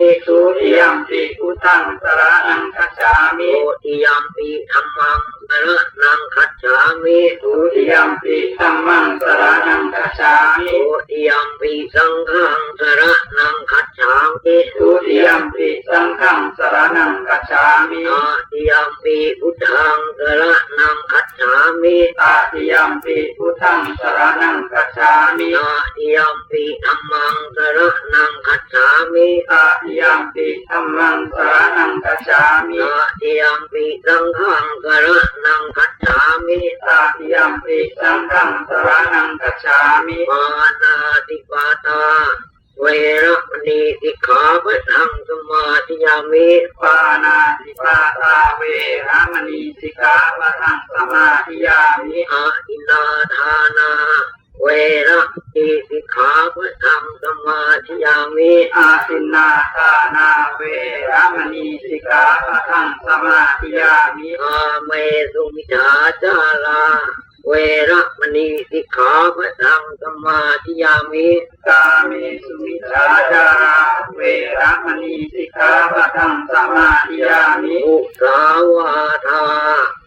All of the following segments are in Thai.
ฉามิสุริยัมปิพุทธังสรณังคัจฉามิโอติยัมปิธัมมังสระนังคัจฉามิทุติยมปิธัมมังสรณังคัจฉามิโอติยัมปิสังฆังสระนังคัจฉามิทุติยมปิสังฆังสรณังคัจฉามินาติยัมปิพุทธังสระนังคัจ ฉามิตาติยมปิพุทธังสรณังคัจฉามินาติยัมปิธัมมังสระนังคัจฉามิตาติยมปิธัมมังสรณังคัจฉามินาติยัมปิสังฆังสระนังคัจฉามิตาติยมปิสังฆังสรณังคัจฉามิปานาติปาตา เวระมณีสิกขาปะทังสมาธิยามิปานาติปาตาเวรมณีสิกขาปะทังสมาธิยามิอาอินาทานาเวระมณีสิกขาปะทังสมาธิยามิอาทินนาทานาเวร มิกาเมสุมิจฉาจาราเวรมณีสิกขาปะทังสมาธิยามิอุสาวาทา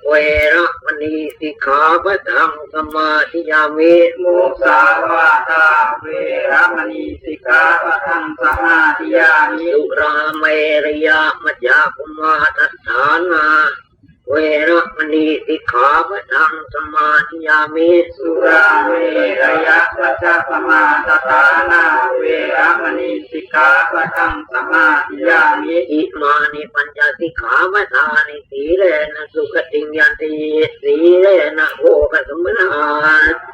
เวระมณีสิกขาปะทังสมาธิยามิมุสาวาทาเวรมณีสิกขาปะทังสมาธิยามิสุราเมรยามัจจาคุมาทัฏฐานา เวรมณีสิกขาปะทังสมาธิยามิสุราเวรยะปัจจสมาตตานาเวรมณีสิกขาปะทังสมาธิยามิอิมานิปัญญาสิกขาปทานิสีเลนะสุขติงยันติสีเลนะโภคสมนา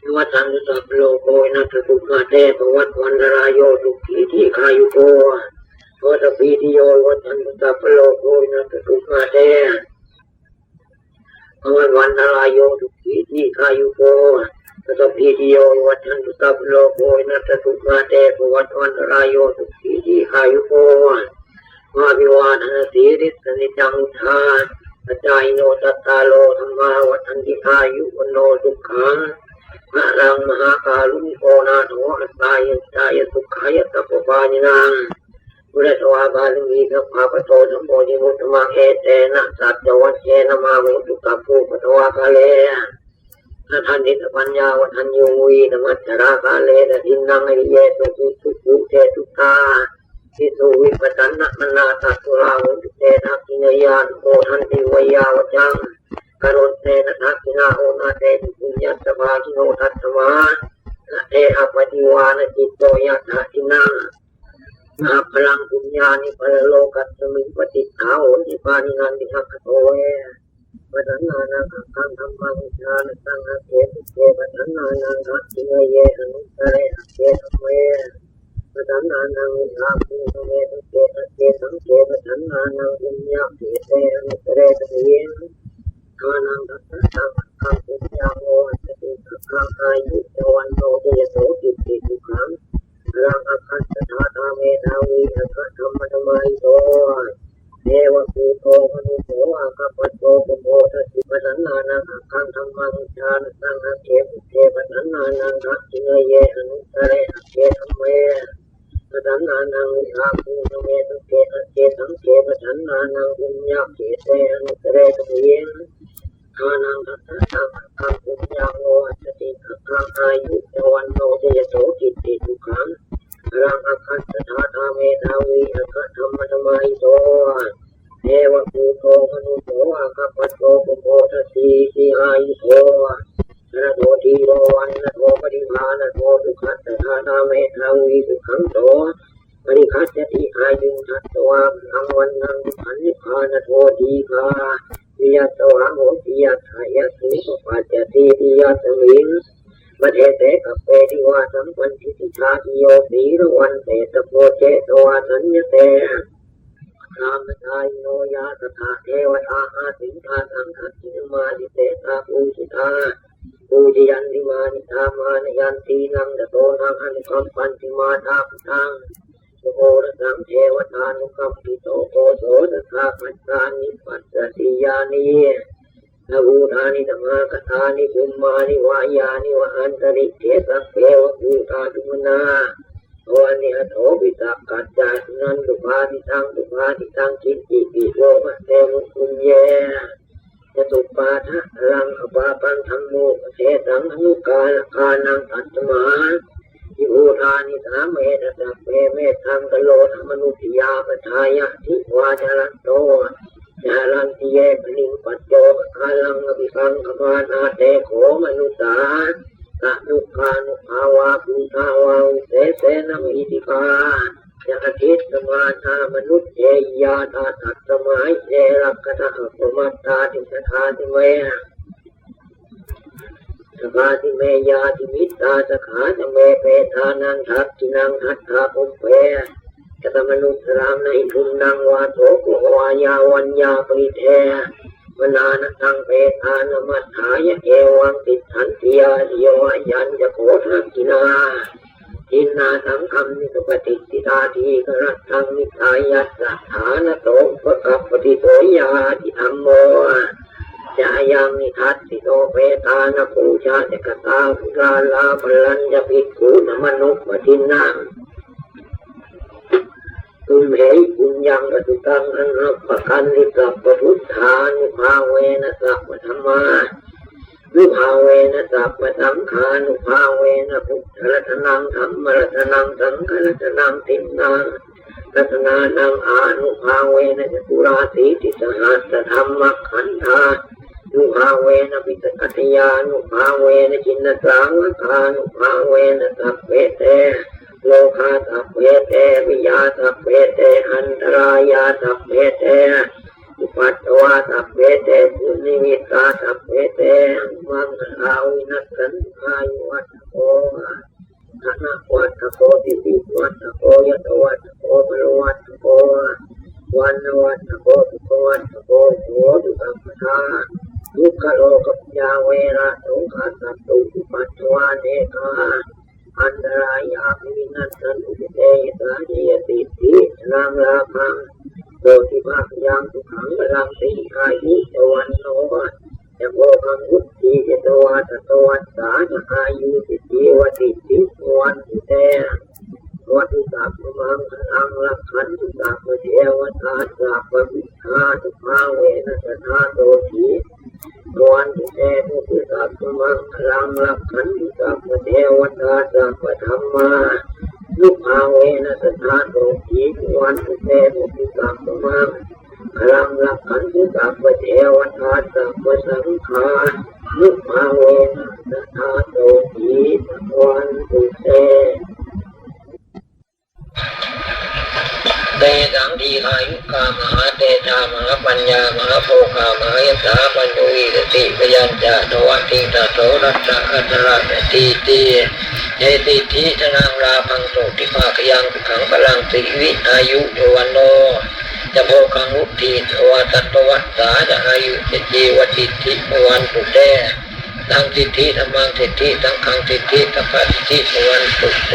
นติสากลังเอวเมวะโยตินังเปตนังอุปกาปฏิอิจิตังปัติตังตุมังทิเมวสังกปาจันโทปนระโสยถามณีโจติระโสยถาสพปิติโยวัฏันตุสัพโลโกนัสตุมาเตปวัตวันรายโยทุขีที่ขายุโกวัฏปีติโยวัฏันตุสัพโลโกนัสตุมาเตพวันวันรายโยทุขีที่ขายุโกสัตพีติโยวัชันตุสัพโลโกนัสตุมาเตภวัตวันรายโยทุขีที่ขายุโกมาวิวาทนาสีริสนิจังทาปัจจายโนตัตตาโลธรรมาวัฏันติอายุวโนสุขัง พระรังมหาการุณิโกนาโถอัตตายตายสุขายตัปปานินังบุรสวาบาลมีสัพพะปโตสัมโพธิมุตมังเอเตนะสัจจวัชเชนะมาเวตุกัปปุปทวาคาเลนะทันนิสปัญญาวัฒนยูวีนมัจจราคาเลนะทินังอริเยสุขุสุขุเทตุตาทิสุวิปัสสนะมนาตัตุลาวุตเตทักขินยานโอทันติวยาวจัง กรุณเตนะทักขินาโอนาเตติปุญญสภาคิโนทัตตมาเออปฏิวานจิตโตยัตถทินานาพลังปุญญานิพลโลกัสมิปฏิทาโอนิพานินันติทักโตเวปัฏนานังขังธรรมังชาณสังฆเกตุเกปัฏนานังขังจิเยอนุตเรเกตเวปัฏนานังวิชาภูเวตุเกตเกสังเกปัฏนานังปุญญาเกเตอนุตเรตเวทา นังทัตตะสังฆังปุญญาโมสติสังฆาอายุจวันโนเดยโสกิติทุขังรังอคันตถาธาเมธาวีอคัตธรรมธรรมายโตเทวภูโตมนุโสอาคาปโตปุโมทัสสิปนันนานังอคังธรรมังชาณสังฆเขปุเทปนันนานังทักขิเนเยอนุตเรอเกธรรมเมปนันนานังวิชาภูตเมตุเกอเกสังเกปนันนานังปุญญาเกเตอนุตเรตุเวทา นังทัสสะตังตัปุญญาโนสติตังอายุวันโนเจยโสกิตติทุขังรังอคคัสถาธาเมธาวีอัคคธรรมธรรมัยโตเทวภูโตมนุโตอัคคปัตโตปุโพทสีสีอายุโตนะโตทีโรวันนะโตปริภานะโตทุขัสถาธาเมธาวีสุขังโตปริคัสติอายุทัตวามังวันนังขันนิพานะโตทีพา วิยตวาโหติยาทายะสุปปัจจติติยตวิงมเทเตกัปเปติวาสัมปันทิติชาติโยสีรวันเตตโพเจตวาสัญญเตรามทายโนยาตถาเทวตาอาสิงทาสังคัสสิมาดิเตตาปูชิตาปูจิยันติมานิธามานยันตีนังตโตนังอนุคัมปันติมาตาปตัง โอรสังเทวตานุคัมปิโตโกโสตถาปัจานิปัสสติยานินบูธานิธรรมกถานิกุมมานิวายานิวอันตริเทสัพเพวภูตาตุมนาวันนี้โถปิตากัจจานันตุภาทิตังตุภาทิตังจิตติปิโลภะเตมุคุญเยจตุปาทะลังอปาปันธรรมโมเทตังอนุกาลคานังตัตมา ทิภูธานิสาเมตตาเปเมตังกโลธรรมนุติยาปทายะทิวาจารันโตจารันติเยปนิงปัจโจปคาลังอภิสังขปานาเตโขมนุสาตะนุกานุภาวาภูทาวาเสเสนมิติกาจะอาทิตสมาธามนุษย์เจยาตาตัดสมัยเจรักกะตะปมัตตาติสทาติเม สภาติเมยาติมิตาสขาตเมเปทานังทักจินังทัตถาปุเปกตมนุษย์รามในทุนนางวาโตโกวายาวัญญาปริเทมนานตังเปทานมัฏฐายะเอวังติทันติยาโยยันจะโคทักกินาทินนาสังคำนิสปฏิสิตาทีกรัตตังนิทายัสสะฐานโตปะกัปปฏิโตยาติธรรมโมายังนิทัสสิโตเปตานปูชาเจกตาภิกาลาปลัญญภิกขุนมนุปทินังตุมเหยปุญญังกตุตังอันรับปกันนิสัพพุทธานุภาเวนะสัพพธรรมานุภาเวนะสัพพสังขานุภาเวนะพุทธรัตนังธรรมรัตนังสังฆรัตนังตินังรัตนานังอานุภาเวนะจตุราสีติสหัสธรรมขันธา นุภาเวนะปิตกัตยานุภาเวนะจินนสังวทานุภาเวนะสัพเพเตโลกาสัพเพเตวิยาสัพเพเตอันตรายาสัพเพเตอุปัตตวาสัพเพเตสุนิมิตาสัพเพเตมังคาวินัสสันอายุวัตโกธนะวัตโกติปิวัตโกยตวัตโกมรวัตโกวันวัตโกตุกวัตโกโสตุสัมปทา ทุกขโลกัปยาเวระทุกขสัตตุอุปัตตวาเนกาอันตรายาภินัสสันอุเตยสาเยติตินามลาพังโดติภาคยังสุขังบลังติอายุตวันโนจะโภคังวุติเจตวาตตวัสสาจะอายุสิติวติติวันตุเตวัตุสัพมังคังลักขันตุสัพเทวตาสัพวิชาตุภาเวนัสธาโตที วันเตมุติสัพมังคังลักขันตุสัพเทวตาสัพพธรรมานุภาเวนัสธานโตทีวันเตมุติสัพมังคังลักขันตุสัพเทวตาสัพพสังฆานุภาเวนัสธานโตทีวันตุเตเตสังทีอายุกามหาเตชามหาปัญญามหาโภคามหายสา ติตาโสรัตตะอัตระตีตีเยติทิธนังราพังโตติภาคยังขังพลังสิวิอายุโยวันโนจะโภคังวุติทวตัตวัตสาจะอายุเจจีวติทิวันตุเตตังสิทธิธรรมังสิทธิตังขังสิทธิตัพพะสิทธิวันตุเต